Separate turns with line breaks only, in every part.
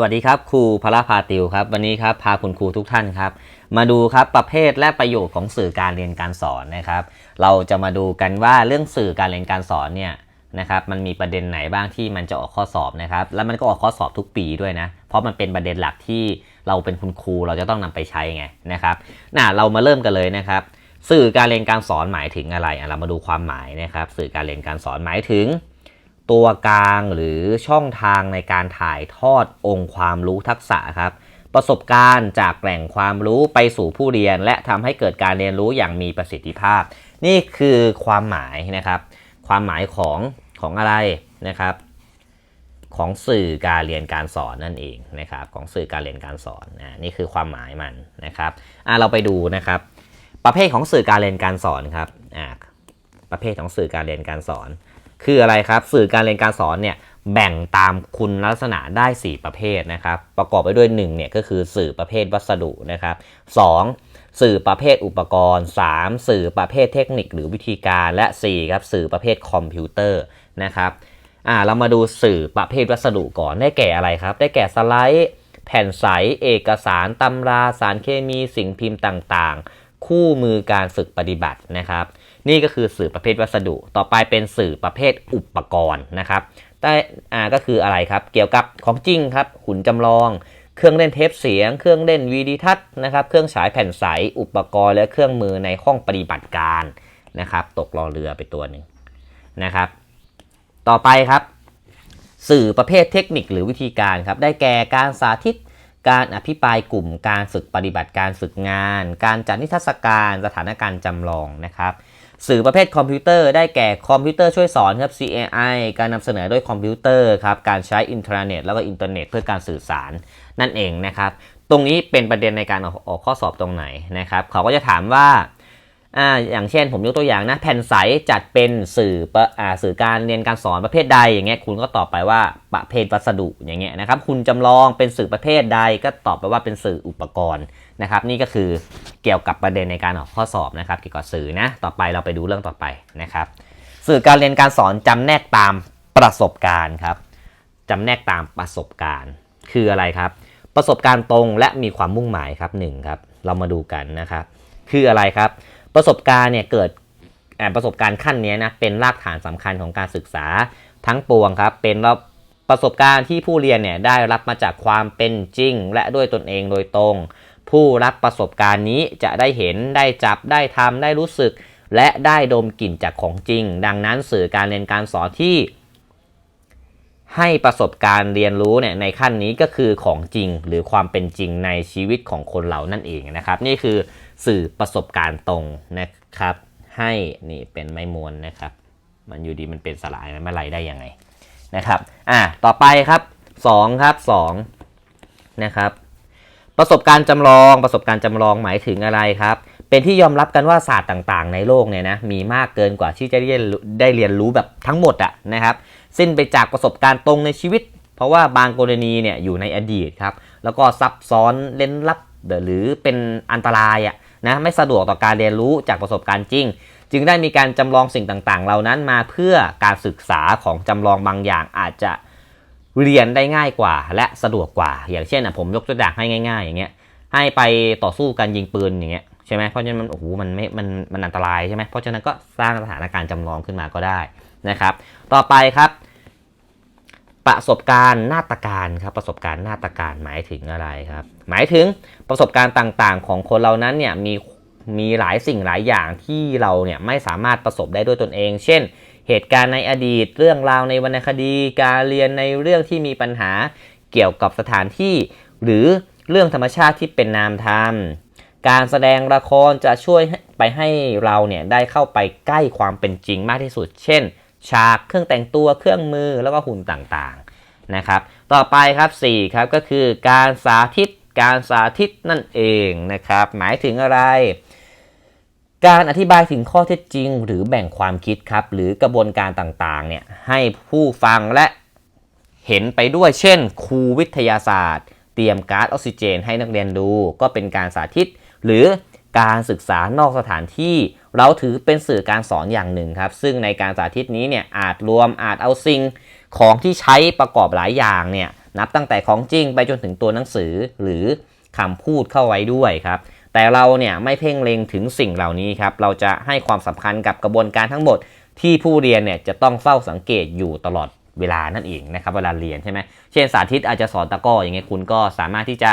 วัสดีครับครูพละพาติวครับ วันนี้ครับพาคุณครูทุกท่านครับ มาดูครับประเภทและประโยชน์ของสื่อการเรียนการสอนนะครับ เราจะมาดูกันว่าเรื่องสื่อการเรียนการสอนเนี่ยนะครับมันมีประเด็นไหนบ้างที่มันจะออกข้อสอบนะครับ แล้วมันก็ออกข้อสอบทุกปีด้วยนะ เพราะมันเป็นประเด็นหลักที่เราเป็นคุณครูเราจะต้องนำไปใช้ไงนะครับน่ะเรามาเริ่มกันเลยนะครับ สื่อการเรียนการสอนหมายถึงอะไรเรามาดูความหมายนะครับ สื่อการเรียนการสอนหมายถึง ตัวกลางหรือช่องทางในการถ่ายทอดองค์ความรู้ทักษะครับ ประสบการณ์จากแหล่งความรู้ไปสู่ผู้เรียน และทำให้เกิดการเรียนรู้อย่างมีประสิทธิภาพ นี่คือความหมายนะครับ ความหมายของของอะไรนะครับ ของสื่อการเรียนการสอนนั่นเองนะครับ ของสื่อการเรียนการสอนนะนี่คือความหมายมันนะครับอะเราไปดูนะครับ ประเภทของสื่อการเรียนการสอนครับอะประเภทของสื่อการเรียนการสอน คืออะไรครับ สื่อการเรียนการสอนเนี่ยแบ่งตามคุณลักษณะได้ 4 ประเภทนะครับ ประกอบไปด้วย1เนี่ยก็คือสื่อประเภทวัสดุนะครับ 2. สื่อประเภทอุปกรณ์ 3. สื่อประเภทเทคนิคหรือวิธีการและ4ครับสื่อประเภทคอมพิวเตอร์นะครับอ่าเรามาดูสื่อประเภทวัสดุก่อนได้แก่อะไรครับ ได้แก่สไลด์แผ่นใสเอกสารตำราสารเคมีสิ่งพิมพ์ต่างๆ คู่มือการฝึกปฏิบัตินะครับ นี่ก็คือสื่อประเภทวัสดุ ต่อไปเป็นสื่อประเภทอุปกรณ์นะครับได้อ่าก็คืออะไรครับ เกี่ยวกับของจริงครับ หุ่นจำลอง เครื่องเล่นเทปเสียง เครื่องเล่นวีดิทัศน์นะครับ เครื่องฉายแผ่นใส อุปกรณ์และเครื่องมือในห้องปฏิบัติการนะครับ ตกรอเรือไปตัวหนึ่งนะครับ ต่อไปครับ สื่อประเภทเทคนิคหรือวิธีการครับ ได้แก่การสาธิต การอภิปรายกลุ่ม การฝึกปฏิบัติการฝึกงาน การจัดนิทรรศการ สถานการณ์จำลองนะครับ สื่อประเภทคอมพิวเตอร์ได้แก่คอมพิวเตอร์ช่วยสอนครับ CAI การนำเสนอด้วยคอมพิวเตอร์ครับ การใช้อินเทอร์เน็ตแล้วก็อินเทอร์เน็ตเพื่อการสื่อสารนั่นเองนะครับ ตรงนี้เป็นประเด็นในการออกออกข้อสอบตรงไหนนะครับ เขาก็จะถามว่าอ่า อย่างเช่นผมยกตัวอย่างนะ แผ่นใสจัดเป็นสื่ออ่าสื่อการเรียนการสอนประเภทใดอย่างเงี้ยคุณก็ตอบไปว่าประเภทวัสดุอย่างเงี้ยนะครับ คุณจำลองเป็นสื่อประเภทใดก็ตอบไปว่าเป็นสื่ออุปกรณ์นะครับ นี่ก็คือ กี่ยวกับประเด็นในการออกข้อสอบนะครับเกี่ยวกับสื่อนะต่อไปเราไปดูเรื่องต่อไปนะครับ สื่อการเรียนการสอนจำแนกตามประสบการณ์ครับจำแนกตามประสบการณ์ คืออะไรครับ ประสบการณ์ตรงและมีความมุ่งหมายครับหนึ่งครับเรามาดูกันนะครับ คืออะไรครับ ประสบการณ์เนี่ยเกิดประสบการณ์ขั้นเนี้ยนะเป็นรากฐานสำคัญของการศึกษาทั้งปวงครับ เป็นเราประสบการณ์ที่ผู้เรียนเนี่ยได้รับมาจากความเป็นจริง และด้วยตนเองโดยตรง ผู้รับประสบการณ์นี้จะได้เห็นได้จับได้ทำได้รู้สึก และได้ดมกลิ่นจากของจริง ดังนั้นสื่อการเรียนการสอนที่ ให้ประสบการณ์เรียนรู้เนี่ยในขั้นนี้ก็คือของจริง หรือความเป็นจริงในชีวิตของคนเรานั่นเองนะครับ นี่คือสื่อประสบการณ์ตรงนะครับ ให้นี่เป็นไม้มวนนะครับ มันอยู่ดีมันเป็นสลายมันไม่ไรได้ยังไงนะครับ อะต่อไปครับ 2 ครับ 2 นะครับ ประสบการณ์จำลอง ประสบการณ์จำลองหมายถึงอะไรครับ เป็นที่ยอมรับกันว่าศาสตร์ต่างๆ ในโลกเนี่ยนะมีมากเกินกว่าที่จะได้เรียนรู้ได้เรียนรู้แบบทั้งหมดอะนะครับ สิ้นไปจากประสบการณ์ตรงในชีวิต เพราะว่าบางกรณีเนี่ยอยู่ในอดีตครับ แล้วก็ซับซ้อนเล่นลับหรือเป็นอันตรายอะนะไม่สะดวกต่อการเรียนรู้จากประสบการณ์จริง จึงได้มีการจำลองสิ่งต่างๆ เหล่านั้นมาเพื่อการศึกษาของจำลองบางอย่างอาจจะ เรียนได้ง่ายกว่าและสะดวกกว่า อย่างเช่นอะผมยกตัวอย่างให้ง่าย ๆ อย่างเงี้ยให้ไปต่อสู้กันยิงปืนอย่างเงี้ยใช่ไหมเพราะฉะนั้นมันโอ้โหมันไม่มันมันอันตรายใช่ไหมเพราะฉะนั้นก็สร้างสถานการณ์จำลองขึ้นมาก็ได้นะครับ ต่อไปครับประสบการณ์นาฏการครับประสบการณ์นาฏการหมายถึงอะไรครับ หมายถึงประสบการณ์ต่างๆ ของคนเรานั้นเนี่ยมีมีหลายสิ่งหลายอย่างที่เราเนี่ยไม่สามารถประสบได้ด้วยตนเอง เช่น เหตุการณ์ในอดีต เรื่องราวในวรรณคดี การเรียนในเรื่องที่มีปัญหาเกี่ยวกับสถานที่ หรือเรื่องธรรมชาติที่เป็นนามธรรม การแสดงละครจะช่วยไปให้เราเนี่ยได้เข้าไปใกล้ความเป็นจริงมากที่สุด เช่น ฉากเครื่องแต่งตัวเครื่องมือแล้วก็หุ่นต่างๆนะครับ ต่อไปครับ4ครับก็คือการสาธิตการสาธิตนั่นเองนะครับ หมายถึงอะไร การอธิบายถึงข้อเท็จจริง หรือแบ่งความคิดครับ หรือกระบวนการต่างๆเนี่ยให้ผู้ฟังและเห็นไปด้วย เช่น ครูวิทยาศาสตร์ เตรียมก๊าซออกซิเจน ให้นักเรียนดู ก็เป็นการสาธิต หรือการศึกษานอกสถานที่ เราถือเป็นสื่อการสอนอย่างหนึ่งครับ ซึ่งในการสาธิตนี้เนี่ยอาจรวมอาจเอาสิ่งของที่ใช้ประกอบหลายอย่างเนี่ยนับตั้งแต่ของจริงไปจนถึงตัวหนังสือหรือคำพูดเข้าไว้ด้วยครับ แต่เราเนี่ยไม่เพ่งเล็งถึงสิ่งเหล่านี้ครับ เราจะให้ความสำคัญกับกระบวนการทั้งหมด ที่ผู้เรียนเนี่ยจะต้องเฝ้าสังเกตอยู่ตลอดเวลานั่นเองนะครับเวลาเรียนใช่ไหมเช่นสาธิตอาจจะสอนตะก้ออย่างเงี้ยคุณก็สามารถที่จะ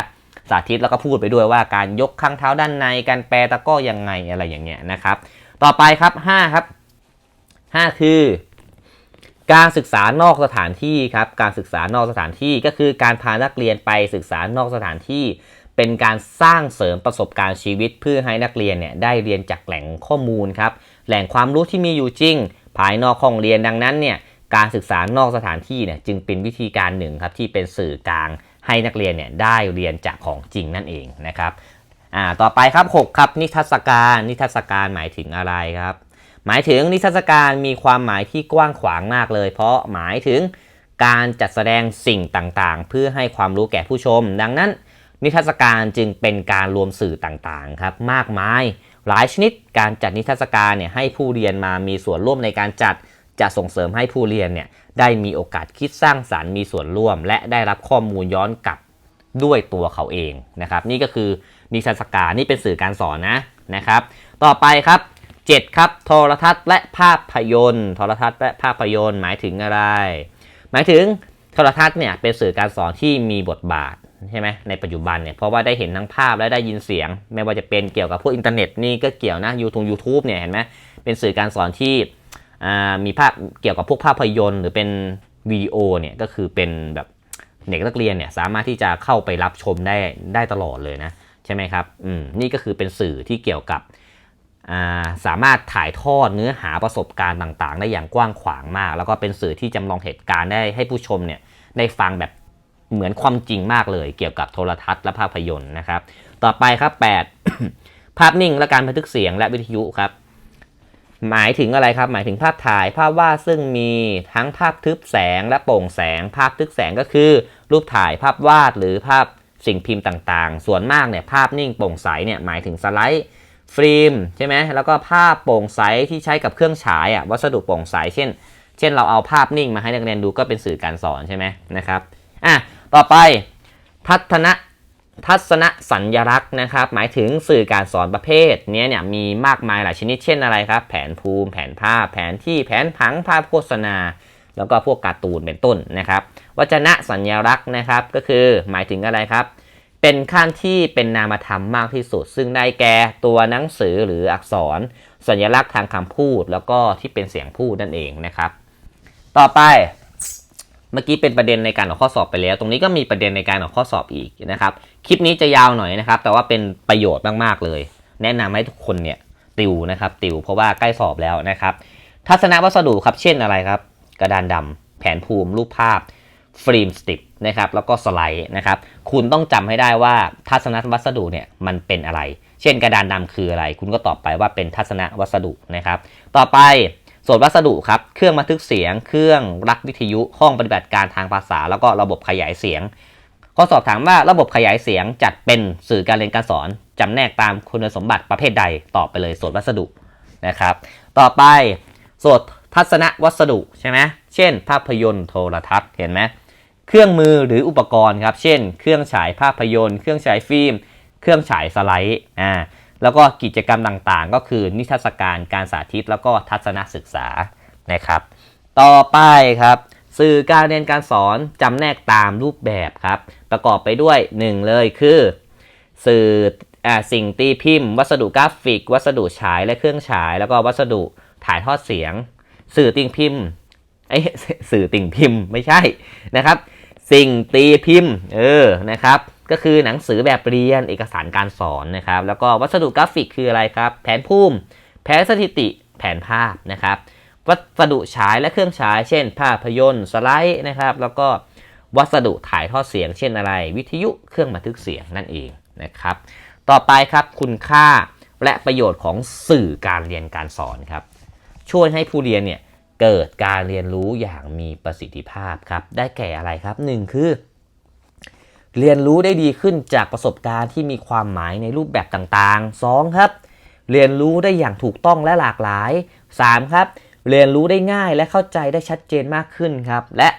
สาธิตแล้วก็พูดไปด้วยว่าการยกข้างเท้าด้านในการแปรตะก้อยังไงอะไรอย่างเงี้ยนะครับ ต่อไปครับ 5 ครับ 5 คือ การศึกษานอกสถานที่ครับ การศึกษานอกสถานที่ก็คือการพานักเรียนไปศึกษานอกสถานที่ เป็นการสร้างเสริมประสบการณ์ชีวิต เพื่อให้นักเรียนเนี่ยได้เรียนจากแหล่งข้อมูลครับแหล่งความรู้ที่มีอยู่จริง ภายนอกห้องเรียนดังนั้นเนี่ยการศึกษานอกสถานที่เนี่ยจึงเป็นวิธีการหนึ่งครับที่เป็นสื่อกลางให้นักเรียนเนี่ยได้เรียนจากของจริงนั่นเองนะครับอ่าต่อไปครับ 6 ครับ นิทรรศการ นิทรรศการหมายถึงอะไรครับ หมายถึงนิทรรศการมีความหมายที่กว้างขวางมากเลย เพราะหมายถึงการจัดแสดงสิ่งต่างๆ เพื่อให้ความรู้แก่ผู้ชม ดังนั้น นิทรรศการจึงเป็นการรวมสื่อต่างๆครับมากมาย หลายชนิดการจัดนิทรรศการเนี่ยให้ผู้เรียนมามีส่วนร่วมในการจัดจะส่งเสริมให้ผู้เรียนเนี่ยได้มีโอกาสคิดสร้างสารรค์มีส่วนร่วม และได้รับข้อมูลย้อนกลับด้วยตัวเขาเองนะครับ นี่ก็คือนิทรรศการนี่เป็นสื่อการสอนนะนะครับ ต่อไปครับ 7 ครับ โทรทัศน์และภาพยนตร์โทรทัศน์และภาพยนตร์หมายถึงอะไร หมายถึงโทรทัศน์เนี่ยเป็นสื่อการสอนที่มีบทบาท ใช่ไหมในปัจจุบันเนี่ยเพราะว่าได้เห็นทั้งภาพและได้ยินเสียง ไม่ว่าจะเป็นเกี่ยวกับพวกอินเทอร์เน็ตนี่ก็เกี่ยวนะยูทูบยูทูบเนี่ยเห็นไหมเป็นสื่อการสอนที่มีภาพเกี่ยวกับพวกภาพยนตร์ หรือเป็นวิดีโอเนี่ยก็คือเป็นแบบเด็กนักเรียนเนี่ยสามารถที่จะเข้าไปรับชมได้ได้ตลอดเลยนะใช่ไหมครับอืมนี่ก็คือเป็นสื่อที่เกี่ยวกับสามารถถ่ายทอดเนื้อหาประสบการณ์ต่างๆ ได้อย่างกว้างขวางมาก แล้วก็เป็นสื่อที่จำลองเหตุการณ์ได้ให้ผู้ชมเนี่ยได้ฟังแบบ เหมือนความจริงมากเลยเกี่ยวกับโทรทัศน์และภาพยนตร์นะครับ ต่อไปครับ 8 ภาพนิ่งและการบันทึกเสียงและวิทยุครับ หมายถึงอะไรครับ หมายถึงภาพถ่ายภาพวาดซึ่งมีทั้งภาพทึบแสงและโปร่งแสง ภาพทึบแสงก็คือ รูปถ่ายภาพวาดหรือภาพสิ่งพิมพ์ต่างๆ ส่วนมากเนี่ยภาพนิ่งโปร่งใสเนี่ยหมายถึงสไลด์ฟิล์มใช่ไหมแล้วก็ภาพโปร่งใสที่ใช้กับเครื่องฉายอะวัสดุโปร่งใสเช่น เช่นเราเอาภาพนิ่งมาให้นักเรียนดูก็เป็นสื่อการสอนใช่ไหมนะครับอะ ต่อไปทัศนะทัศนสัญลักษณ์นะครับ หมายถึงสื่อการสอนประเภทนี้เนี่ยมีมากมายหลายชนิดเช่นอะไรครับ แผนภูมิ แผนภาพ แผนที่แผนผังภาพโฆษณา แล้วก็พวกการ์ตูนเป็นต้นนะครับวจนะสัญลักษณ์นะครับก็คือหมายถึงอะไรครับ เป็นขั้นที่เป็นนามธรรมมากที่สุด ซึ่งได้แก่ตัวหนังสือหรืออักษร สัญลักษณ์ทางคำพูด แล้วก็ที่เป็นเสียงพูดนั่นเองนะครับ ต่อไป เมื่อกี้เป็นประเด็นในการออกข้อสอบไปแล้ว ตรงนี้ก็มีประเด็นในการออกข้อสอบอีกนะครับ คลิปนี้จะยาวหน่อยนะครับ แต่ว่าเป็นประโยชน์มากๆเลย แนะนำให้ทุกคนเนี่ยติวนะครับ ติวเพราะว่าใกล้สอบแล้วนะครับ ทัศนวัสดุครับ เช่นอะไรครับ กระดานดำแผนภูมิ รูปภาพฟิล์มสติกนะครับ แล้วก็สไลด์นะครับ คุณต้องจำให้ได้ว่าทัศนวัสดุเนี่ยมันเป็นอะไร เช่น กระดานดำคืออะไร คุณก็ตอบไปว่าเป็นทัศนวัสดุนะครับ ต่อไป ส่วนวัสดุครับ เครื่องบันทึกเสียง เครื่องรักวิทยุ ห้องปฏิบัติการทางภาษา แล้วก็ระบบขยายเสียง ข้อสอบถามว่าระบบขยายเสียงจัดเป็นสื่อการเรียนการสอนจำแนกตามคุณสมบัติประเภทใด ตอบไปเลยส่วนวัสดุนะครับ ต่อไปส่วนทัศนวัสดุใช่ไหมเช่น ภาพยนตร์โทรทัศน์เห็นไหมเครื่องมือหรืออุปกรณ์ครับ เช่น เครื่องฉายภาพยนตร์ เครื่องฉายฟิล์ม เครื่องฉายสไลด์ อ่า แล้วก็กิจกรรมต่างๆ ก็คือนิทรรศการการสาธิตแล้วก็ทัศนศึกษานะครับ ต่อไปครับสื่อการเรียนการสอนจำแนกตามรูปแบบครับ ประกอบไปด้วย 1 เลยคือ สื่ออสิ่งตีพิมพ์ วัสดุกราฟิก วัสดุฉายและเครื่องฉาย แล้วก็วัสดุถ่ายทอดเสียง สื่อติงพิมพ์ไอ้สื่อติ่งพิมพ์ไม่ใช่นะครับ สิ่งตีพิมพ์ เออ นะครับ ก็คือหนังสือแบบเรียนเอกสารการสอนนะครับ แล้วก็วัสดุกราฟิกคืออะไรครับ แผนภูมิ แผนสถิติ แผนภาพนะครับ วัสดุฉายและเครื่องฉาย เช่น ภาพยนตร์สไลด์นะครับ แล้วก็วัสดุถ่ายทอดเสียง เช่นอะไร วิทยุ เครื่องบันทึกเสียงนั่นเองนะครับ ต่อไปครับคุณค่าและประโยชน์ของสื่อการเรียนการสอนครับ ช่วยให้ผู้เรียนเนี่ย เกิดการเรียนรู้อย่างมีประสิทธิภาพครับ ได้แก่อะไรครับ 1 คือ เรียนรู้ได้ดีขึ้นจากประสบการณ์ที่มีความหมายในรูปแบบต่างๆ 2 ครับ เรียนรู้ได้อย่างถูกต้องและหลากหลาย 3 ครับ เรียนรู้ได้ง่ายและเข้าใจได้ชัดเจนมากขึ้นครับ และ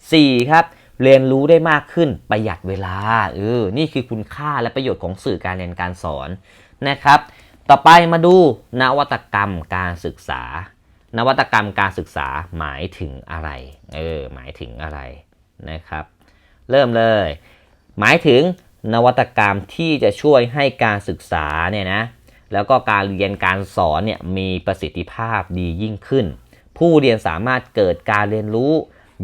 4 ครับ เรียนรู้ได้มากขึ้นประหยัดเวลาเออนี่คือคุณค่าและประโยชน์ของสื่อการเรียนการสอนนะครับ ต่อไปมาดูนวัตกรรมการศึกษา นวัตกรรมการศึกษาหมายถึงอะไร เออ หมายถึงอะไรนะครับ เริ่มเลย หมายถึงนวัตกรรมที่จะช่วยให้การศึกษาเนี่ยนะ แล้วก็การเรียนการสอนเนี่ยมีประสิทธิภาพดียิ่งขึ้น ผู้เรียนสามารถเกิดการเรียนรู้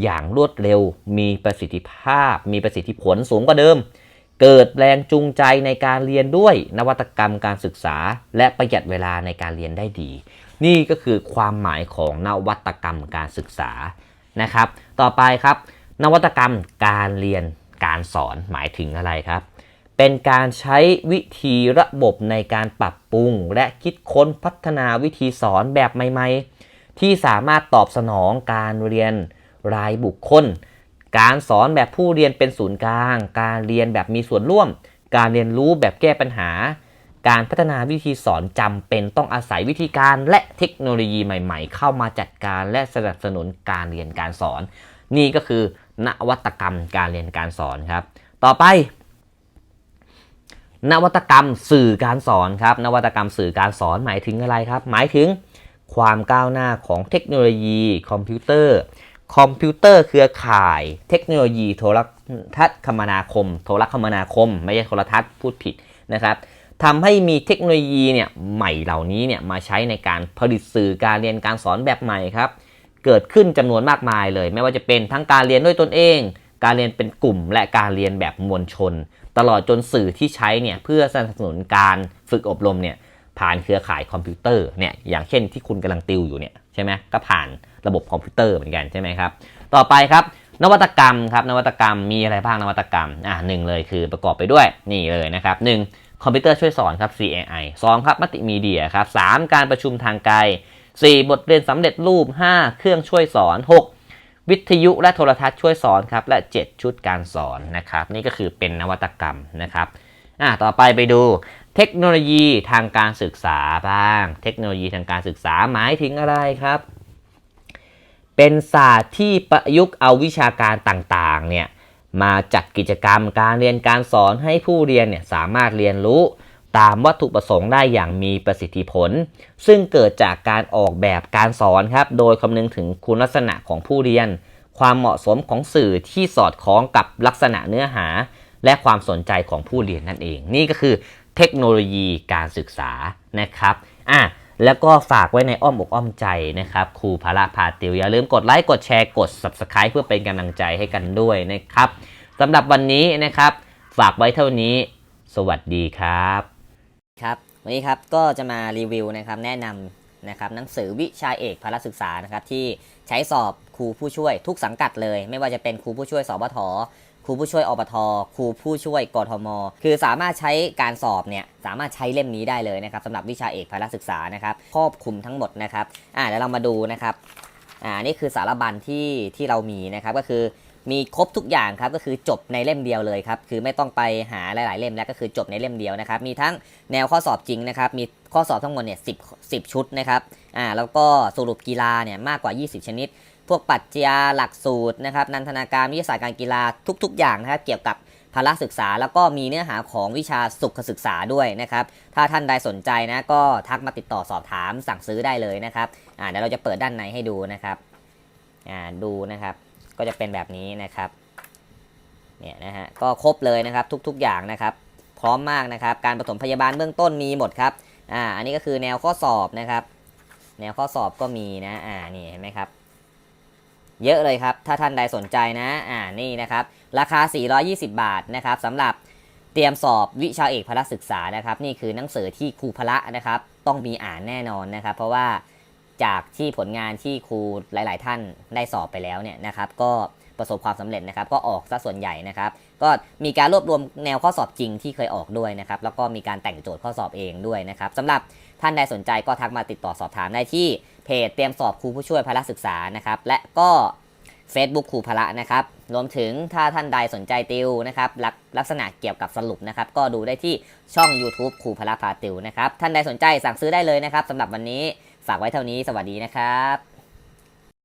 อย่างรวดเร็ว มีประสิทธิภาพ มีประสิทธิผลสูงกว่าเดิม เกิดแรงจูงใจในการเรียนด้วยนวัตกรรมการศึกษา และประหยัดเวลาในการเรียนได้ดี นี่ก็คือความหมายของนวัตกรรมการศึกษานะครับ ต่อไปครับ นวัตกรรมการเรียนการสอนหมายถึงอะไรครับ เป็นการใช้วิธีระบบในการปรับปรุง และคิดค้นพัฒนาวิธีสอนแบบใหม่ ๆ ที่สามารถตอบสนองการเรียนรายบุคคล การสอนแบบผู้เรียนเป็นศูนย์กลาง การเรียนแบบมีส่วนร่วม การเรียนรู้แบบแก้ปัญหา การพัฒนาวิธีสอนจำเป็นต้องอาศัยวิธีการและเทคโนโลยีใหม่ๆ เข้ามาจัดการและสนับสนุนการเรียนการสอน นี่ก็คือนวัตกรรมการเรียนการสอนครับ ต่อไป นวัตกรรมสื่อการสอนครับ นวัตกรรมสื่อการสอนหมายถึงอะไรครับ หมายถึงความก้าวหน้าของเทคโนโลยี คอมพิวเตอร์ คอมพิวเตอร์เครือข่าย เทคโนโลยีโทรทัศน์คมนาคม โทรคมนาคม ไม่ใช่โทรทัศน์พูดผิดนะครับ ทำให้มีเทคโนโลยีเนี่ยใหม่เหล่านี้เนี่ยมาใช้ในการผลิตสื่อการเรียนการสอนแบบใหม่ครับ เกิดขึ้นจำนวนมากมายเลย ไม่ว่าจะเป็นทั้งการเรียนด้วยตนเอง การเรียนเป็นกลุ่ม และการเรียนแบบมวลชน ตลอดจนสื่อที่ใช้เนี่ยเพื่อสนับสนุนการฝึกอบรมเนี่ยผ่านเครือข่ายคอมพิวเตอร์เนี่ยอย่างเช่นที่คุณกำลังติวอยู่เนี่ยใช่ไหมก็ผ่านระบบคอมพิวเตอร์เหมือนกันใช่ไหมครับต่อไปครับนวัตกรรมครับนวัตกรรมมีอะไรบ้างนวัตกรรมอ่าหนึ่งเลยคือประกอบไปด้วยนี่เลยนะครับหนึ่ง คอมพิวเตอร์ช่วยสอนครับ CAI 2ครับมัติมีเดียครับ3การประชุมทางไกล 4 บทเรียนสำเร็จรูป 5 เครื่องช่วยสอน 6 วิทยุและโทรทัศน์ช่วยสอนครับ และ 7 ชุดการสอนนะครับ นี่ก็คือเป็นนวัตกรรมนะครับอ่าต่อไปไปดูเทคโนโลยีทางการศึกษาบ้าง เทคโนโลยีทางการศึกษาหมายถึงอะไรครับ เป็นศาสตร์ที่ประยุกต์เอาวิชาการต่างๆเนี่ย มาจัดกิจกรรมการเรียนการสอนให้ผู้เรียนเนี่ยสามารถเรียนรู้ตามวัตถุประสงค์ได้อย่างมีประสิทธิผล ซึ่งเกิดจากการออกแบบการสอนครับ โดยคำนึงถึงคุณลักษณะของผู้เรียน ความเหมาะสมของสื่อที่สอดคล้องกับลักษณะเนื้อหา และความสนใจของผู้เรียนนั่นเอง นี่ก็คือเทคโนโลยีการศึกษานะครับ อะ แล้วก็ฝากไว้ในอ้อมอกอ้อมใจนะครับครูพาระพาติวอย่าลืมกดไลค์กดแชร์กด Subscribe เพื่อเป็นกำลังใจให้กันด้วยนะครับสำหรับวันนี้นะครับ ฝากไว้เท่านี้ สวัสดีครับ
ครับ วันนี้ครับก็จะมารีวิวนะครับแนะนำนะครับหนังสือวิชาเอกพละศึกษานะครับที่ใช้สอบครูผู้ช่วยทุกสังกัดเลย ไม่ว่าจะเป็นครูผู้ช่วยสบท ครูผู้ช่วยอบทครูผู้ช่วยกทม คือสามารถใช้การสอบเนี่ยสามารถใช้เล่มนี้ได้เลยนะครับสำหรับวิชาเอกพละศึกษานะครับครอบคลุมทั้งหมดนะครับอ่าเดี๋ยวเรามาดูนะครับอ่านี่คือสารบัญที่ที่เรามีนะครับก็คือมีครบทุกอย่างครับก็คือจบในเล่มเดียวเลยครับคือไม่ต้องไปหาหลาย ๆ เล่มแล้วก็คือจบในเล่มเดียวนะครับ มีทั้งแนวข้อสอบจริงนะครับ มีข้อสอบทั้งหมดเนี่ยสิบสิบชุดนะครับอ่าแล้วก็สรุปกีฬาเนี่ยมากกว่า 20 ชนิด พวกปรัชญาหลักสูตรนะครับนันทนาการวิทยาศาสตร์การกีฬาทุก ๆ อย่างนะครับเกี่ยวกับพละศึกษา แล้วก็มีเนื้อหาของวิชาสุขศึกษาด้วยนะครับถ้าท่านใดสนใจนะก็ทักมาติดต่อสอบถามสั่งซื้อได้เลยนะครับอ่าเดี๋ยวเราจะเปิดด้านในให้ดูนะครับอ่าดูนะครับก็จะเป็นแบบนี้นะครับเนี่ยนะฮะก็ครบเลยนะครับทุก ๆอย่างนะครับพร้อมมากนะครับการปฐมพยาบาลเบื้องต้นมีหมดครับอ่าอันนี้ก็คือแนวข้อสอบนะครับ แนวข้อสอบก็มีนะอ่านี่เห็นไหมครับ เยอะเลยครับ ถ้าท่านใดสนใจนะ อ่า นี่นะครับ ราคา 420 บาทนะครับสำหรับเตรียมสอบวิชาเอกพละศึกษานะครับ นี่คือหนังสือที่ครูพละนะครับ ต้องมีอ่านแน่นอนนะครับ เพราะว่าจากที่ผลงานที่ครูหลาย ๆ ท่านได้สอบไปแล้วเนี่ยนะครับ ก็ประสบความสำเร็จนะครับ ก็ออกซะส่วนใหญ่นะครับ ก็มีการรวบรวมแนวข้อสอบจริงที่เคยออกด้วยนะครับ แล้วก็มีการแต่งโจทย์ข้อสอบเองด้วยนะครับสำหรับท่านใดสนใจก็ทักมาติดต่อสอบถามได้ที่ เพจเตรียมสอบครูผู้ช่วยพละศึกษานะครับ และก็ Facebook ครูพละนะครับ รวมถึงถ้าท่านใดสนใจติวนะครับลักลักษณะเกี่ยวกับสรุปนะครับ ก็ดูได้ที่ช่อง YouTube ครูพละพาติวนะครับ ท่านใดสนใจสั่งซื้อได้เลยนะครับสำหรับวันนี้ฝากไว้เท่านี้สวัสดีนะครับ